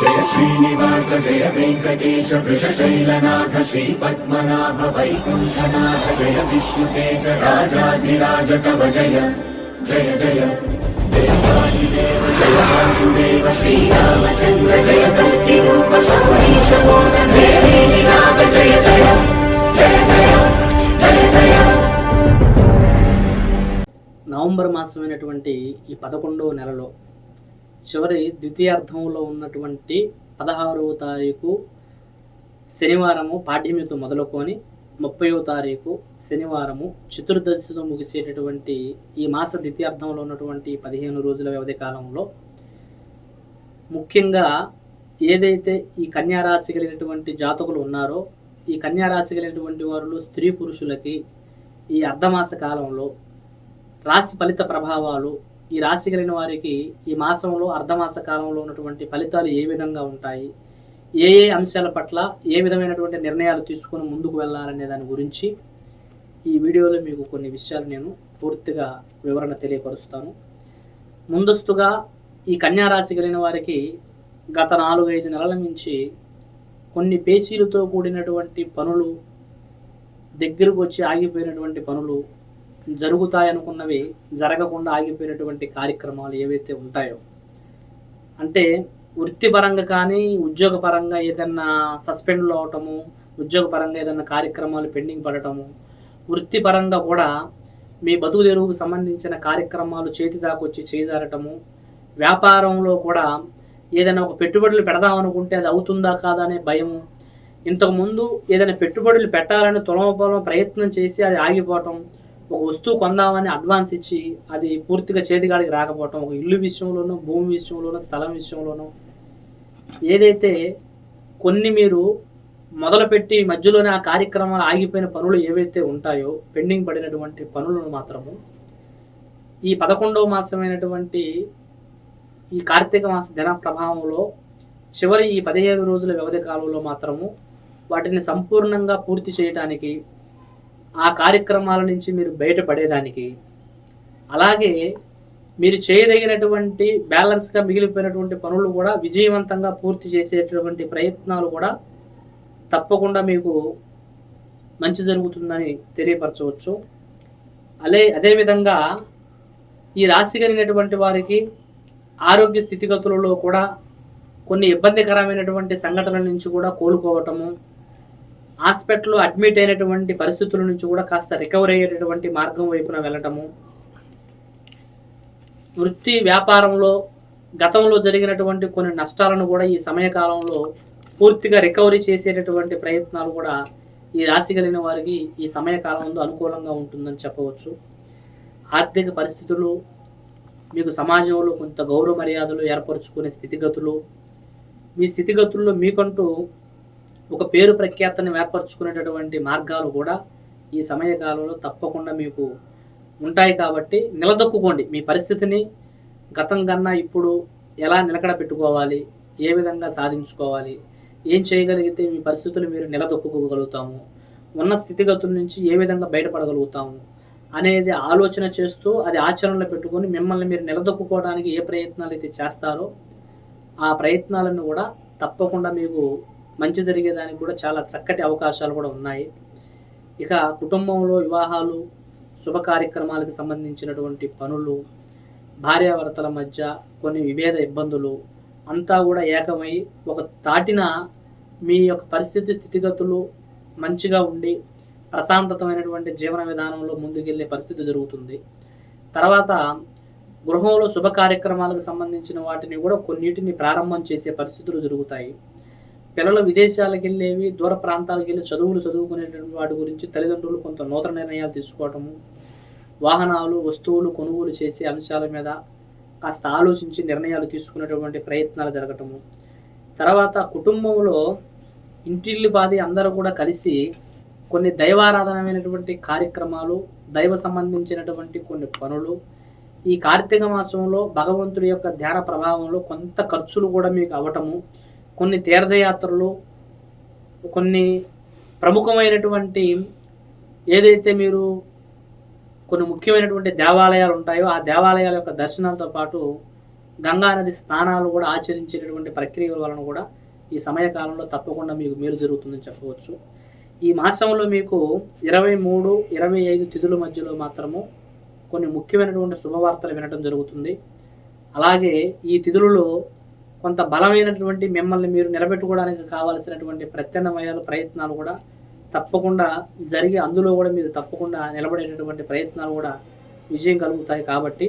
జయ శ్రీనివాస జయ వెంకటేశ వృషశైలనాథ శ్రీ పద్మనాభ వైకుంఠనాథ జయ విష్ణుతేజ రాజాధిరాజ కవ జయ జయ జయ. దేవాదిదేవ జయ వాసుదేవ శ్రీరామచంద్ర జయ కల్కి రూప శౌరీశ నాథ జయ జయ జయ జయ జయ జయ నవంబర్ మాసమైనటువంటి ఈ పదకొండవ నెలలో చివరి ద్వితీయార్థంలో ఉన్నటువంటి పదహారవ తారీఖు శనివారము పాఠ్యమితో మొదలుకొని ముప్పైవ తారీఖు శనివారము చతుర్దశితో ముగిసేటటువంటి ఈ మాస ద్వితీయార్థంలో ఉన్నటువంటి పదిహేను రోజుల వ్యవధి కాలంలో ముఖ్యంగా ఏదైతే ఈ కన్యారాశి కలిగినటువంటి జాతకులు ఉన్నారో ఈ కన్యారాశి కలిగినటువంటి వారిలో స్త్రీ పురుషులకి ఈ అర్ధమాస కాలంలో రాశి ఫలిత ప్రభావాలు ఈ రాశి కలిగిన వారికి ఈ మాసంలో అర్ధమాస కాలంలో ఉన్నటువంటి ఫలితాలు ఏ విధంగా ఉంటాయి? ఏ ఏ అంశాల పట్ల ఏ విధమైనటువంటి నిర్ణయాలు తీసుకొని ముందుకు వెళ్ళాలనే దాని గురించి ఈ వీడియోలో మీకు కొన్ని విషయాలు నేను పూర్తిగా వివరణ తెలియపరుస్తాను. ముందస్తుగా ఈ కన్యా రాశి కలిగిన వారికి గత నాలుగైదు నెలల నుంచి కొన్ని పేచీలతో కూడినటువంటి పనులు దగ్గరకు వచ్చి ఆగిపోయినటువంటి పనులు జరుగుతాయనుకున్నవి జరగకుండా ఆగిపోయినటువంటి కార్యక్రమాలు ఏవైతే ఉంటాయో అంటే వృత్తిపరంగా కానీ ఉద్యోగపరంగా ఏదన్నా సస్పెండ్లో అవటము ఉద్యోగపరంగా ఏదైనా కార్యక్రమాలు పెండింగ్ పడటము వృత్తిపరంగా కూడా మీ బతుకు తెరువుకు సంబంధించిన కార్యక్రమాలు చేతి దాకా వచ్చి చేజారటము వ్యాపారంలో కూడా ఏదైనా ఒక పెట్టుబడులు పెడదాం అనుకుంటే అది అవుతుందా కాదా అనే భయము ఇంతకుముందు ఏదైనా పెట్టుబడులు పెట్టాలని తులమపలం ప్రయత్నం చేసి అది ఆగిపోవటం ఒక వస్తువు కొందామని అడ్వాన్స్ ఇచ్చి అది పూర్తిగా చేతిగాడికి రాకపోవటం ఒక ఇల్లు విషయంలోనూ భూమి విషయంలోనూ స్థలం విషయంలోనూ ఏదైతే కొన్ని మీరు మొదలుపెట్టి మధ్యలోనే ఆ కార్యక్రమాలు ఆగిపోయిన పనులు ఏవైతే ఉంటాయో పెండింగ్ పడినటువంటి పనులను మాత్రము ఈ పదకొండవ మాసమైనటువంటి ఈ కార్తీక మాస దిన ప్రభావంలో చివరి ఈ పదిహేను రోజుల వ్యవధి కాలంలో మాత్రము వాటిని సంపూర్ణంగా పూర్తి చేయడానికి ఆ కార్యక్రమాల నుంచి మీరు బయటపడేదానికి అలాగే మీరు చేయదగినటువంటి బ్యాలెన్స్గా మిగిలిపోయినటువంటి పనులు కూడా విజయవంతంగా పూర్తి చేసేటటువంటి ప్రయత్నాలు కూడా తప్పకుండా మీకు మంచి జరుగుతుందని తెలియపరచవచ్చు. అలే అదేవిధంగా ఈ రాశి కలిగినటువంటి వారికి ఆరోగ్య స్థితిగతులలో కూడా కొన్ని ఇబ్బందికరమైనటువంటి సంఘటనల నుంచి కూడా కోలుకోవటము హాస్పిటల్లో అడ్మిట్ అయినటువంటి పరిస్థితుల నుంచి కూడా కాస్త రికవర్ అయ్యేటటువంటి మార్గం వైపున వెళ్ళటము. వృత్తి వ్యాపారంలో గతంలో జరిగినటువంటి కొన్ని నష్టాలను కూడా ఈ సమయకాలంలో పూర్తిగా రికవరీ చేసేటటువంటి ప్రయత్నాలు కూడా ఈ రాశి కలిగిన వారికి ఈ సమయకాలంలో అనుకూలంగా ఉంటుందని చెప్పవచ్చు. ఆర్థిక పరిస్థితులు మీకు సమాజంలో కొంత గౌరవ మర్యాదలు ఏర్పరచుకునే స్థితిగతులు మీ స్థితిగతుల్లో మీకంటూ ఒక పేరు ప్రఖ్యాతని ఏర్పరచుకునేటటువంటి మార్గాలు కూడా ఈ సమయకాలంలో తప్పకుండా మీకు ఉంటాయి కాబట్టి నిలదొక్కుకోండి. మీ పరిస్థితిని గతం కన్నా ఇప్పుడు ఎలా నిలకడ పెట్టుకోవాలి? ఏ విధంగా సాధించుకోవాలి? ఏం చేయగలిగితే మీ పరిస్థితులు మీరు నిలదొక్కుకోగలుగుతాము? ఉన్న స్థితిగతుల నుంచి ఏ విధంగా బయటపడగలుగుతాము? అనేది ఆలోచన చేస్తూ అది ఆచరణలో పెట్టుకొని మిమ్మల్ని మీరు నిలదొక్కుకోవడానికి ఏ ప్రయత్నాలు అయితే చేస్తారో ఆ ప్రయత్నాలను కూడా తప్పకుండా మీకు మంచి జరిగేదానికి కూడా చాలా చక్కటి అవకాశాలు కూడా ఉన్నాయి. ఇక కుటుంబంలో వివాహాలు శుభ కార్యక్రమాలకు సంబంధించినటువంటి పనులు భార్యాభర్తల మధ్య కొన్ని విభేద ఇబ్బందులు అంతా కూడా ఏకమై ఒక తాటిన మీ యొక్క పరిస్థితి స్థితిగతులు మంచిగా ఉండి ప్రశాంతతమైనటువంటి జీవన విధానంలో ముందుకెళ్ళే పరిస్థితి జరుగుతుంది. తర్వాత గృహంలో శుభ కార్యక్రమాలకు సంబంధించిన వాటిని కూడా కొన్నిటిని ప్రారంభం చేసే పరిస్థితులు జరుగుతాయి. పిల్లలు విదేశాలకు వెళ్ళేవి దూర ప్రాంతాలకు వెళ్ళి చదువులు చదువుకునేటువంటి వాటి గురించి తల్లిదండ్రులు కొంత నూతన నిర్ణయాలు తీసుకోవటము వాహనాలు వస్తువులు కొనుగోలు చేసే అంశాల మీద కాస్త ఆలోచించి నిర్ణయాలు తీసుకునేటువంటి ప్రయత్నాలు జరగటము. తర్వాత కుటుంబంలో ఇంటిల్లి బాధి అందరూ కూడా కలిసి కొన్ని దైవారాధనమైనటువంటి కార్యక్రమాలు దైవ సంబంధించినటువంటి కొన్ని పనులు ఈ కార్తీక మాసంలో భగవంతుడి యొక్క ధ్యాన ప్రభావంలో కొంత ఖర్చులు కూడా మీకు అవటము కొన్ని తీర్థయాత్రలు కొన్ని ప్రముఖమైనటువంటి ఏదైతే మీరు కొన్ని ముఖ్యమైనటువంటి దేవాలయాలు ఉంటాయో ఆ దేవాలయాల యొక్క దర్శనాలతో పాటు గంగానది స్నానాలు కూడా ఆచరించేటటువంటి ప్రక్రియల వలన కూడా ఈ సమయకాలంలో తప్పకుండా మీకు మేలు జరుగుతుందని చెప్పవచ్చు. ఈ మాసంలో మీకు ఇరవై మూడు ఇరవై ఐదు తిథుల మధ్యలో మాత్రము కొన్ని ముఖ్యమైనటువంటి శుభవార్తలు వినడం జరుగుతుంది. అలాగే ఈ తిథులలో కొంత బలమైనటువంటి మిమ్మల్ని మీరు నిలబెట్టుకోవడానికి కావాల్సినటువంటి ప్రత్యామ్నాయాలు ప్రయత్నాలు కూడా తప్పకుండా జరిగి అందులో కూడా మీరు తప్పకుండా నిలబడేటటువంటి ప్రయత్నాలు కూడా విజయం కలుగుతాయి కాబట్టి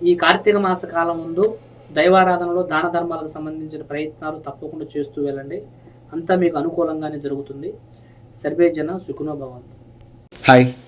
ఈ కార్తీక మాస కాలం ముందు దైవారాధనలో దాన ధర్మాలకు సంబంధించిన ప్రయత్నాలు తప్పకుండా చేస్తూ వెళ్ళండి. అంతా మీకు అనుకూలంగానే జరుగుతుంది. సర్వేజన సుఖనో భవంతు. హాయ్